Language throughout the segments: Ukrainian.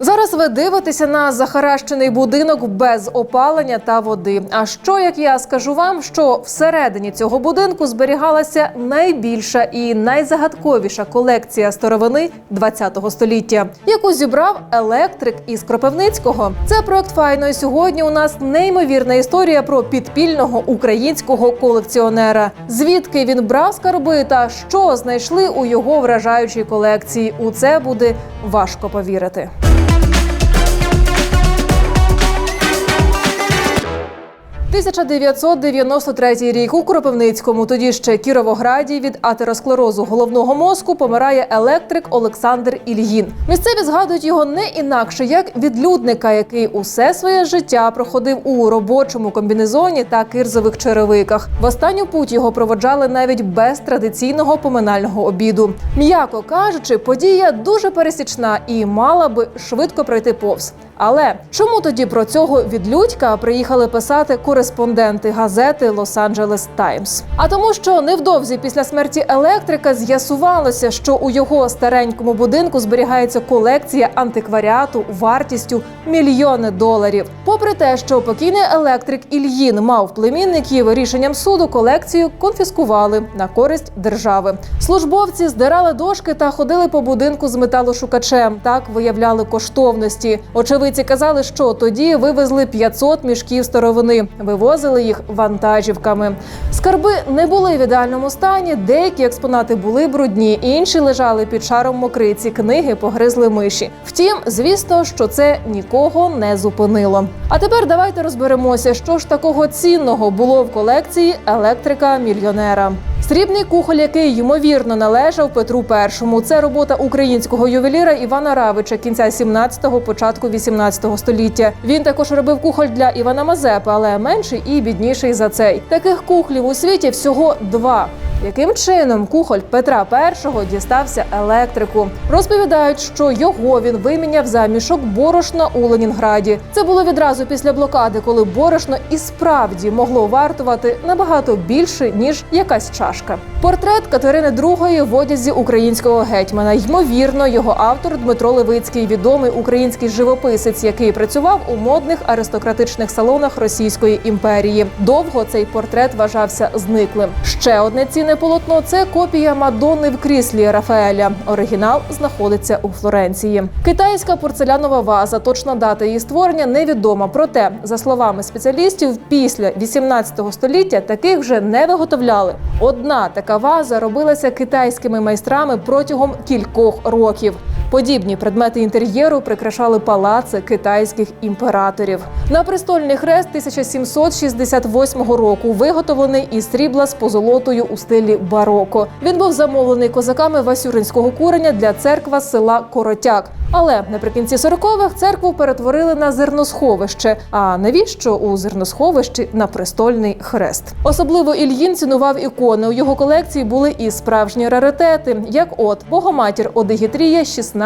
Зараз ви дивитеся на захаращений будинок без опалення та води. А що як я скажу вам, що всередині цього будинку зберігалася найбільша і найзагадковіша колекція старовини ХХ століття, яку зібрав електрик із Кропивницького. Це проект файно. І сьогодні у нас неймовірна історія про підпільного українського колекціонера. Звідки він брав скарби та що знайшли у його вражаючій колекції. У це буде важко повірити. – 1993 рік у Кропивницькому, тоді ще Кіровограді, від атеросклерозу головного мозку помирає електрик Олександр Ільїн. Місцеві згадують його не інакше як відлюдника, який усе своє життя проходив у робочому комбінезоні та кирзових черевиках. В останню путь його проводжали навіть без традиційного поминального обіду. М'яко кажучи, подія дуже пересічна і мала би швидко пройти повз. Але чому тоді про цього відлюдька приїхали писати кореспонденти газети Лос-Анджелес Таймс? А тому, що невдовзі після смерті електрика з'ясувалося, що у його старенькому будинку зберігається колекція антикваріату вартістю мільйони доларів. Попри те, що покійний електрик Ільїн мав племінників, рішенням суду колекцію конфіскували на користь держави. Службовці здирали дошки та ходили по будинку з металошукачем. Так виявляли коштовності. Очевидці казали, що тоді вивезли 500 мішків старовини, вивозили їх вантажівками. Скарби не були в ідеальному стані. Деякі експонати були брудні, інші лежали під шаром мокриці. Книги погризли миші. Втім, звісно, що це нікого не зупинило. А тепер давайте розберемося, що ж такого цінного було в колекції електрика мільйонера. Срібний кухоль, який ймовірно належав Петру І. Це робота українського ювеліра Івана Равича кінця 17-го, початку 18-го століття. Він також робив кухоль для Івана Мазепи, але менший і бідніший за цей. Таких кухлів у світі всього два. Яким чином кухоль Петра І дістався електрику? Розповідають, що його він виміняв за мішок борошна у Ленінграді. Це було відразу після блокади, коли борошно і справді могло вартувати набагато більше ніж якась чашка. Портрет Катерини II в одязі українського гетьмана. Ймовірно, його автор Дмитро Левицький, відомий український живописець, який працював у модних аристократичних салонах Російської імперії. Довго цей портрет вважався зниклим. Ще одне цінне полотно це копія Мадонни в кріслі Рафаеля. Оригінал знаходиться у Флоренції. Китайська порцелянова ваза. Точна дата її створення невідома. Проте, за словами спеціалістів, після 18 століття таких вже не виготовляли. Одна така ваза робилася китайськими майстрами протягом кількох років. Подібні предмети інтер'єру прикрашали палаци китайських імператорів. На престольний хрест 1768 року виготовлений із срібла з позолотою у стилі бароко. Він був замовлений козаками Васюринського куреня для церква села Коротяк. Але наприкінці 40-х церкву перетворили на зерносховище. А навіщо у зерносховищі на престольний хрест? Особливо Ільїн цінував ікони. У його колекції були і справжні раритети, як от Богоматір Одегітрія 16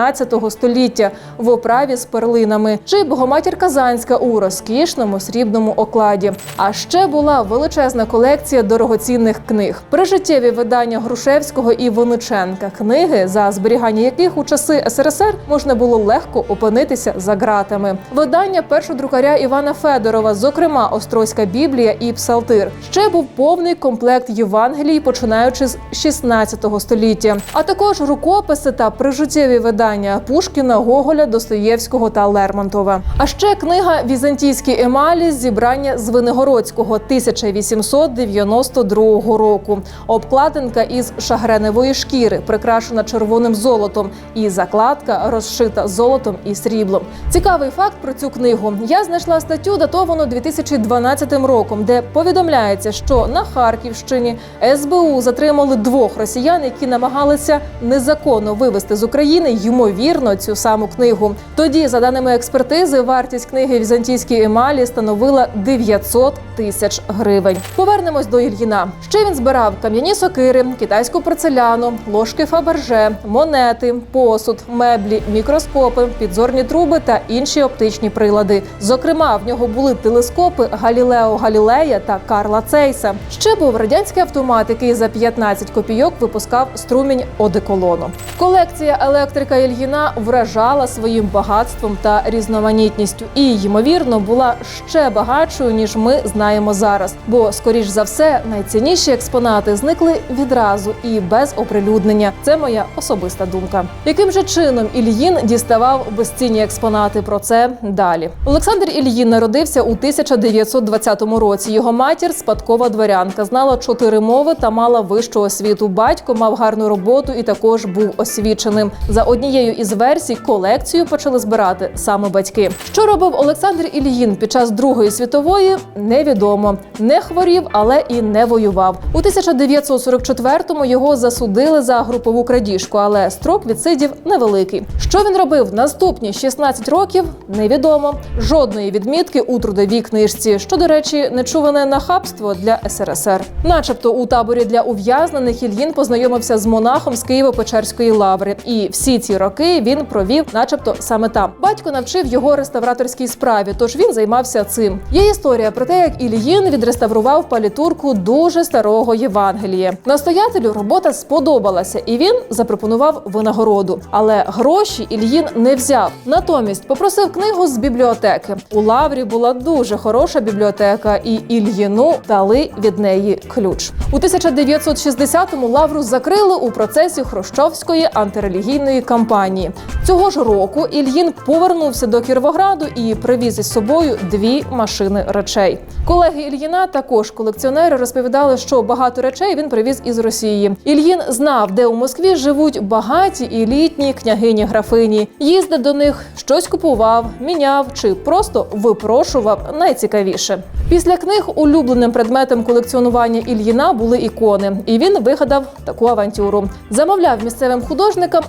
століття в оправі з перлинами, чи Богоматір Казанська у розкішному срібному окладі. А ще була величезна колекція дорогоцінних книг, прижиттєві видання Грушевського і Вониченка, книги, за зберігання яких у часи СРСР можна було легко опинитися за ґратами. Видання першодрукаря Івана Федорова, зокрема Острозька Біблія і Псалтир. Ще був повний комплект Євангелій, починаючи з 16 століття, а також рукописи та прижиттєві видання Пушкіна, Гоголя, Достоєвського та Лермонтова. А ще книга Візантійські емалі зібрання Звенигородського 1892 року. Обкладинка із шагреневої шкіри, прикрашена червоним золотом, і закладка розшита золотом і сріблом. Цікавий факт про цю книгу. Я знайшла статтю, датовану 2012 роком, де повідомляється, що на Харківщині СБУ затримали двох росіян, які намагалися незаконно вивезти з України ймовірно цю саму книгу. Тоді, за даними експертизи, вартість книги Візантійські емалі становила 900 тисяч гривень. Повернемось до Ільїна. Ще він збирав кам'яні сокири, китайську порцеляну, ложки Фаберже, монети, посуд, меблі, мікроскопи, підзорні труби та інші оптичні прилади. Зокрема, в нього були телескопи Галілео Галілея та Карла Цейса. Ще був радянський автомат, який за 15 копійок випускав струмінь одеколону. Колекція електрика Ільїна вражала своїм багатством та різноманітністю і, ймовірно, була ще багатшою ніж ми знаємо зараз. Бо, скоріш за все, найцінніші експонати зникли відразу і без оприлюднення. Це моя особиста думка. Яким же чином Ільїн діставав безцінні експонати? Про це далі. Олександр Ільїн народився у 1920 році. Його матір спадкова дворянка, знала чотири мови та мала вищу освіту. Батько мав гарну роботу і також був освіченим. За однією із версій колекцію почали збирати саме батьки. Що робив Олександр Ільїн під час Другої світової? Невідомо. Не хворів, але і не воював. У 1944-му його засудили за групову крадіжку, але строк відсидів невеликий. Що він робив наступні 16 років? Невідомо. Жодної відмітки у трудовій книжці, що, до речі, нечуване нахабство для СРСР. Начебто у таборі для ув'язнених Ільїн познайомився з монахом з Києво-Печерської лаври, і всі ці роки він провів, начебто, саме там. Батько навчив його реставраторській справі, тож він займався цим. Є історія про те, як Ільїн відреставрував палітурку дуже старого Євангелія. Настоятелю робота сподобалася, і він запропонував винагороду. Але гроші Ільїн не взяв. Натомість попросив книгу з бібліотеки. У лаврі була дуже хороша бібліотека, і Ільїну дали від неї ключ. У 1960-му лавру закрили у процесі Хрущовської антирелігійної кампанії. Цього ж року Ільїн повернувся до Кіровограду і привіз із собою дві машини речей. Колеги Ільїна, також колекціонери, розповідали, що багато речей він привіз із Росії. Ільїн знав, де у Москві живуть багаті і літні княгині графині. Їздив до них, щось купував, міняв чи просто випрошував найцікавіше. Після книг улюбленим предметом колекціонування Ільїна були ікони, і він вигадав таку авантюру. Замовляв місцевим художникам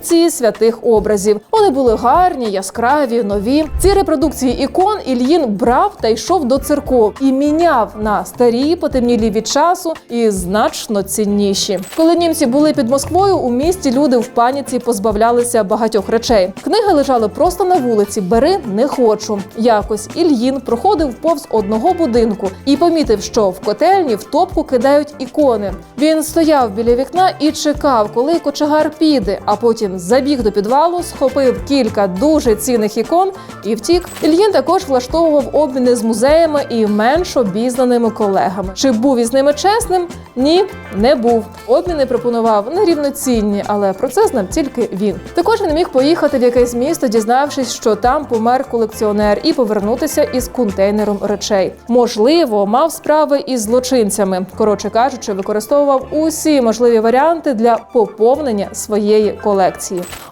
репродукції святих образів. Вони були гарні, яскраві, нові. Ці репродукції ікон Ільїн брав та йшов до церков і міняв на старі, потемнілі від часу і значно цінніші. Коли німці були під Москвою, у місті люди в паніці позбавлялися багатьох речей. Книги лежали просто на вулиці. Бери не хочу. Якось Ільїн проходив повз одного будинку і помітив, що в котельні в топку кидають ікони. Він стояв біля вікна і чекав, коли кочегар піде, а потім забіг до підвалу, схопив кілька дуже цінних ікон і втік. Ільїн також влаштовував обміни з музеями і менш обізнаними колегами. Чи був із ними чесним? Ні, не був. Обміни пропонував нерівноцінні, але про це знав тільки він. Також він міг поїхати в якесь місто, дізнавшись, що там помер колекціонер, і повернутися із контейнером речей. Можливо, мав справи із злочинцями. Коротше кажучи, використовував усі можливі варіанти для поповнення своєї колекції.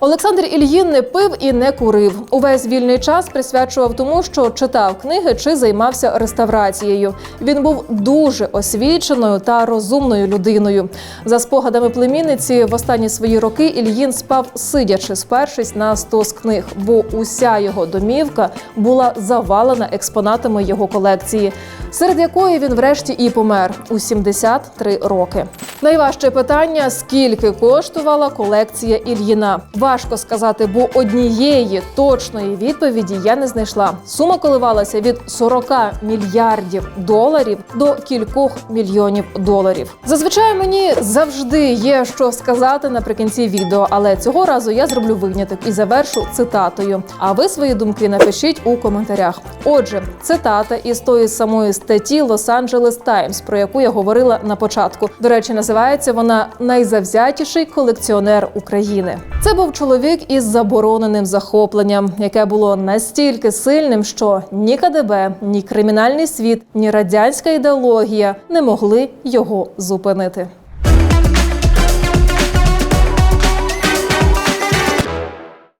Олександр Ільїн не пив і не курив. Увесь вільний час присвячував тому, що читав книги чи займався реставрацією. Він був дуже освіченою та розумною людиною. За спогадами племінниці, в останні свої роки Ільїн спав сидячи, спершись на стос книг, бо уся його домівка була завалена експонатами його колекції, серед якої він врешті і помер у 73 роки. Найважче питання: скільки коштувала колекція Ільїна? Важко сказати, бо однієї точної відповіді я не знайшла. Сума коливалася від 40 мільярдів доларів до кількох мільйонів доларів. Зазвичай мені завжди є що сказати наприкінці відео, але цього разу я зроблю виняток і завершу цитатою. А ви свої думки напишіть у коментарях. Отже, цитата із тої самої статті Los-Angeles Times, про яку я говорила на початку. До речі, називається вона Найзавзятіший колекціонер України. Це був чоловік із забороненим захопленням, яке було настільки сильним, що ні КДБ, ні кримінальний світ, ні радянська ідеологія не могли його зупинити.